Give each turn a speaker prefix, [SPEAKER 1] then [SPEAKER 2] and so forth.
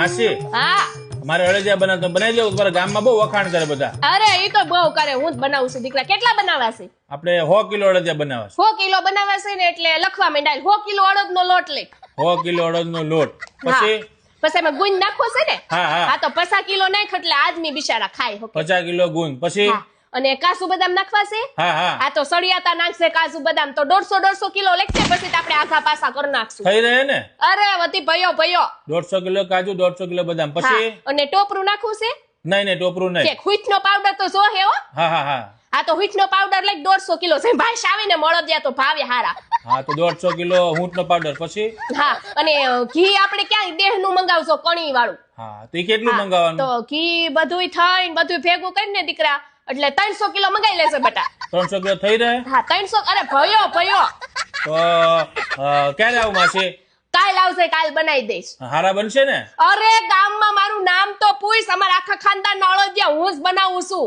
[SPEAKER 1] માસી
[SPEAKER 2] હા.
[SPEAKER 1] મારે અળદિયા બનાવતો બનાવી દેવું તમારા ગામમાં બહુ વખાણ કરે બધા.
[SPEAKER 2] અરે એ તો બહુ કરે હું જ બનાવું છું દીકરા. કેટલા બનાવ્યા છે?
[SPEAKER 1] આપણે સો કિલો અળદિયા છે.
[SPEAKER 2] હો કિલો બનાવ્યા છે ને એટલે લખવા માંડાય. હો કિલો અડદનો લોટ લે.
[SPEAKER 1] હો કિલો અડદનો લોટ. પછી?
[SPEAKER 2] પછી એમાં ગુંદ નાખવો છે ને?
[SPEAKER 1] હા, હા.
[SPEAKER 2] તો પચાસ કિલો નાખ એટલે આદમી બિચારા ખાય હકે.
[SPEAKER 1] પચાસ કિલો ગુંદ. પછી?
[SPEAKER 2] અને કાજુ બદામ નાખવાશે?
[SPEAKER 1] હા હા.
[SPEAKER 2] આ તો સળિયાતા નાખશે કાજુ બદામ. તો દોઢસો દોઢસો કિલો લેખશે પછી આપણે આખા પાસા કરી નાખશું.
[SPEAKER 1] થઈ રહે ને?
[SPEAKER 2] અરે વતી ભયો ભયો.
[SPEAKER 1] દોઢસો કિલો કાજુ દોઢસો કિલો બદામ. પછી?
[SPEAKER 2] અને ટોપરું નાખવું છે?
[SPEAKER 1] નહીં નહીં ટોપરું નહીં.
[SPEAKER 2] કે નો પાવડર તો જો હે. હા
[SPEAKER 1] હા હા.
[SPEAKER 2] આ તો હુઈટનો પાવડર લઈ દોઢસો કિલો. છે ભાઈ આવીને મળદિયા તો ભાવે હારા.
[SPEAKER 1] હા તો દોઢસો કિલો ઊંટનો પાવડર પછી?
[SPEAKER 2] હા અને ઘી આપણે ક્યાં દેહનું મંગાવશો કણી વાળું
[SPEAKER 1] હા તો કેટલું મંગાવવાનું?
[SPEAKER 2] તો ઘી બધુંય થઈને બધું ભેગું કરીને દીકરા એટલે ત્રણસો કિલો મંગાઈ લેશે બટા.
[SPEAKER 1] ત્રણસો કિલો થઈ રહે?
[SPEAKER 2] હા ત્રણસો અરે ભયો ભયો.
[SPEAKER 1] તો ક્યારે આવું માસી
[SPEAKER 2] કાલ આવશે કાલ બનાવી દઈશ.
[SPEAKER 1] હારા બનશે ને?
[SPEAKER 2] અરે ગામમાં મારું નામ તો પૂછ અમારા આખા ખાનદાન અળદિયા હું જ બનાવું છું.